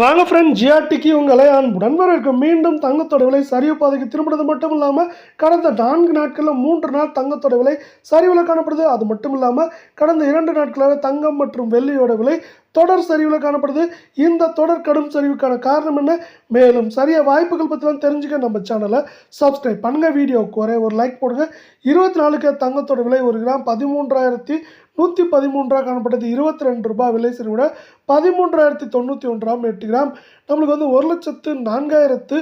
வாங்க ஃப்ரெண்ட் ஜிஆர்டிக்கு உங்களை அன்புடன் வரவேற்கும். மீண்டும் தங்கத்தோட விலை சரிவு பாதைக்கு திரும்பினது மட்டும் இல்லாமல் கடந்த நான்கு நாட்களில் மூன்று நாள் தங்கத்தோட விலை சரிவில் காணப்படுது. அது மட்டும் இல்லாமல் கடந்த இரண்டு நாட்களாக தங்கம் மற்றும் வெள்ளியோட விலை தொடர் சரிவில் காணப்படுது. இந்த தொடர் கடும் சரிவுக்கான காரணம் என்ன? மேலும் சரியாக வாய்ப்புகள் பற்றிலாம் தெரிஞ்சுக்க நம்ம சேனலை சப்ஸ்கிரைப் பண்ணுங்கள் வீடியோவுக்கு ஒரே ஒரு லைக் போடுங்க. இருபத்தி நாலுக்கு தங்கத்தோட விலை ஒரு கிராம் பதிமூன்றாயிரத்தி நூற்றி பதிமூன்றாக காணப்பட்டது. இருபத்தி ரெண்டு ரூபாய் விலை சரிவிட பதிமூன்றாயிரத்தி தொண்ணூற்றி ஒன்றாம் எட்டு கிராம் நம்மளுக்கு வந்து ஒரு லட்சத்து நான்காயிரத்து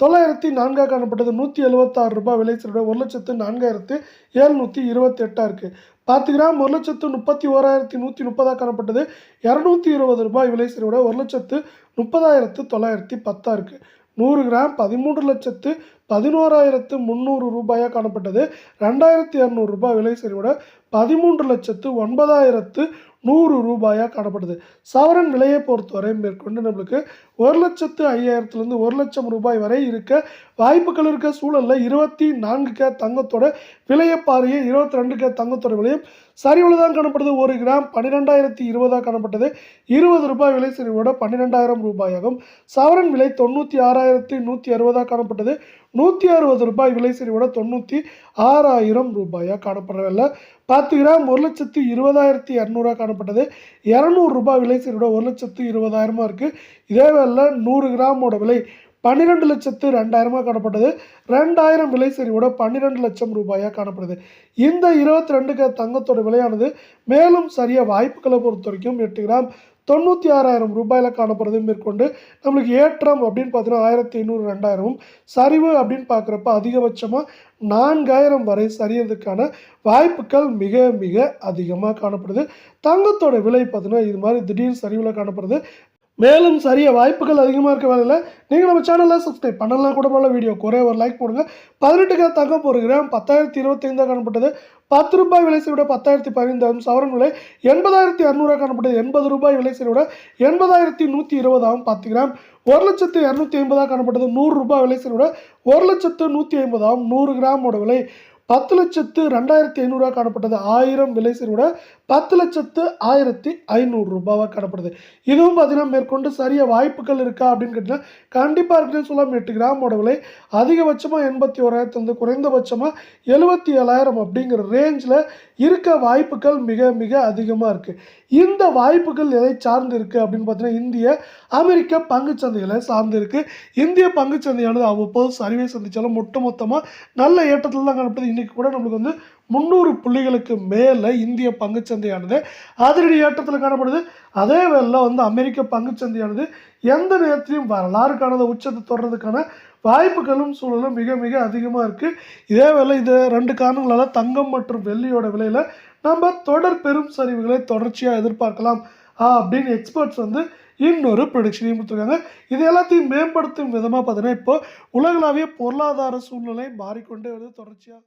தொள்ளாயிரத்தி நான்காக காணப்பட்டது. நூற்றி எழுபத்தாறு ரூபாய் விலை சரிவிட ஒரு லட்சத்து நான்காயிரத்து எழுநூற்றி இருபத்தி எட்டாக இருக்குது பத்து கிராம் ஒரு லட்சத்து முப்பத்தி ஓராயிரத்தி நூற்றி முப்பதாக காணப்பட்டது. இரநூத்தி இருபது ரூபாய் விலை சரிவிட ஒரு லட்சத்து முப்பதாயிரத்து தொள்ளாயிரத்தி பத்தாக இருக்குது நூறு கிராம் பதிமூன்று லட்சத்து பதினோராயிரத்து முந்நூறு ரூபாயாக காணப்பட்டது. ரெண்டாயிரத்தி இரநூறு ரூபாய் விலை சரிவிட பதிமூன்று லட்சத்து ஒன்பதாயிரத்து நூறு ரூபாயாக காணப்பட்டது. சவரன் விலையை பொறுத்தவரை மேற்கொண்டு நம்மளுக்கு ஒரு லட்சத்து ஐயாயிரத்துலேருந்து ஒரு லட்சம் ரூபாய் வரை இருக்க வாய்ப்புகள் இருக்க சூழலில் இருபத்தி நான்கு கே தங்கத்தோட விலையை பாருங்க. இருபத்தி ரெண்டு கே தங்கத்தோட விலையும் சரிவில் தான் காணப்படுது. ஒரு கிராம் பன்னிரெண்டாயிரத்தி இருபதாக காணப்பட்டது. இருபது ரூபாய் விலை சரிவோட பன்னிரெண்டாயிரம் ரூபாயாகும். சவரன் விலை தொண்ணூற்றி ஆறாயிரத்தி நூற்றி அறுபதாக காணப்பட்டது. நூற்றி அறுபது ரூபாய் விலை சரிவோட தொண்ணூற்றி ஆறாயிரம் ரூபாயாக காணப்படவில்லை பத்து கிராம் ஒரு லட்சத்து இருபதாயிரத்தி இரநூறுவா காணப்பட்டது. இரநூறு ரூபாய் விலை சரிவோட ஒரு லட்சத்து இருபதாயிரமா இருக்குது இதே வேலை நூறு கிராமோட விலை பன்னிரெண்டு லட்சத்து ரெண்டாயிரமாக காணப்பட்டது. ரெண்டாயிரம் விலை சரிவோட பன்னிரெண்டு லட்சம் ரூபாயாக காணப்படுது. இந்த இருபத்தி ரெண்டுக்கு தங்கத்தோட விலையானது மேலும் சரியாக வாய்ப்புகளை பொறுத்த வரைக்கும் எட்டு கிராம் தொண்ணூற்றி ஆறாயிரம் ரூபாயில் காணப்படுறது மேற்கொண்டு நம்மளுக்கு ஏற்றம் அப்படின்னு பார்த்தீங்கன்னா ஆயிரத்தி ஐநூறு ரெண்டாயிரமும். சரிவு அப்படின்னு பார்க்குறப்ப அதிகபட்சமாக நான்காயிரம் வரை சரியறதுக்கான வாய்ப்புகள் மிக மிக அதிகமாக காணப்படுது. தங்கத்தோட விலை பார்த்தீங்கன்னா இது மாதிரி திடீர் சரிவில் காணப்படுது. மேலும் சரிய வாய்ப்புகள் அதிகமாக இருக்க வேலையில் நீங்கள் நம்ம சேனலில் சப்ஸ்கிரைப் பண்ணலாம் கூட போல வீடியோ குறைய ஒரு லைக் போடுங்க. பதினெட்டு கிலோ தங்கம் ஒரு கிராம் பத்தாயிரத்தி இருபத்தைந்தாக காணப்பட்டது. பத்து ரூபாய் விலை விட பத்தாயிரத்தி பதினைந்தாயிரம் சவரன் விலை எண்பதாயிரத்தி அறுநூறுவா காணப்பட்டது. எண்பது ரூபாய் விலை விட எண்பதாயிரத்தி நூற்றி இருபதாகவும் பத்து கிராம். ஒரு லட்சத்து இரநூத்தி ஐம்பதாக காணப்பட்டது. நூறு ரூபாய் விலை விட ஒரு லட்சத்து நூற்றி ஐம்பதாகவும் நூறு கிராமோட விலை. பத்து லட்சத்து ரெண்டாயிரத்தி ஐநூறுரூவா காணப்பட்டது. ஆயிரம் விலை சீரோட பத்து லட்சத்து ஆயிரத்தி ஐநூறு ரூபாவாக காணப்படுது. இதுவும் பார்த்தீங்கன்னா மேற்கொண்டு சரியாக வாய்ப்புகள் இருக்கா அப்படின்னு கேட்டிங்கன்னா கண்டிப்பாக இருக்குன்னு சொல்லலாம் எட்டு கிராமோட விலை அதிகபட்சமாக எண்பத்தி ஓராயிரத்து வந்து குறைந்தபட்சமாக எழுபத்தி ஏழாயிரம் அப்படிங்கிற ரேஞ்சில் இருக்க வாய்ப்புகள் மிக மிக அதிகமாக இருக்குது இந்த வாய்ப்புகள் எதை சார்ந்து இருக்குது அப்படின்னு பார்த்தீங்கன்னா இந்திய அமெரிக்க பங்குச்சந்தைகளை சார்ந்து இருக்குது இந்திய பங்குச்சந்தையானது அவ்வப்போது சரிவை சந்தித்தாலும் ஒட்டுமொத்தமாக நல்ல ஏற்றத்தில் தான் காணப்படுது. இன்றைக்கி கூட நம்மளுக்கு வந்து முந்நூறு புள்ளிகளுக்கு மேலே இந்திய பங்குச்சந்தையானது. அதிரடி ஏற்றத்தில் காணப்படுது. அதே வேளில் வந்து அமெரிக்க பங்குச்சந்தையானது எந்த நேரத்திலையும் வரலாறுக்கானதை உச்சத்தை தொடர்றதுக்கான வாய்ப்புகளும் சூழலும் மிக மிக அதிகமாக இருக்குது இதே வேளை இது ரெண்டு காரணங்களால் தங்கம் மற்றும் வெள்ளியோட விலையில் நம்ம தொடர் பெரும் சரிவுகளை தொடர்ச்சியாக எதிர்பார்க்கலாம். அப்படின்னு எக்ஸ்பர்ட்ஸ் வந்து இன்னொரு ப்ரொடிக்ஷனையும் கொடுத்துருக்காங்க. இது எல்லாத்தையும் மேம்படுத்தும் விதமாக பார்த்தீங்கன்னா இப்போ உலகளாவிய பொருளாதார சூழ்நிலை மாறிக்கொண்டே வருது. தொடர்ச்சியாக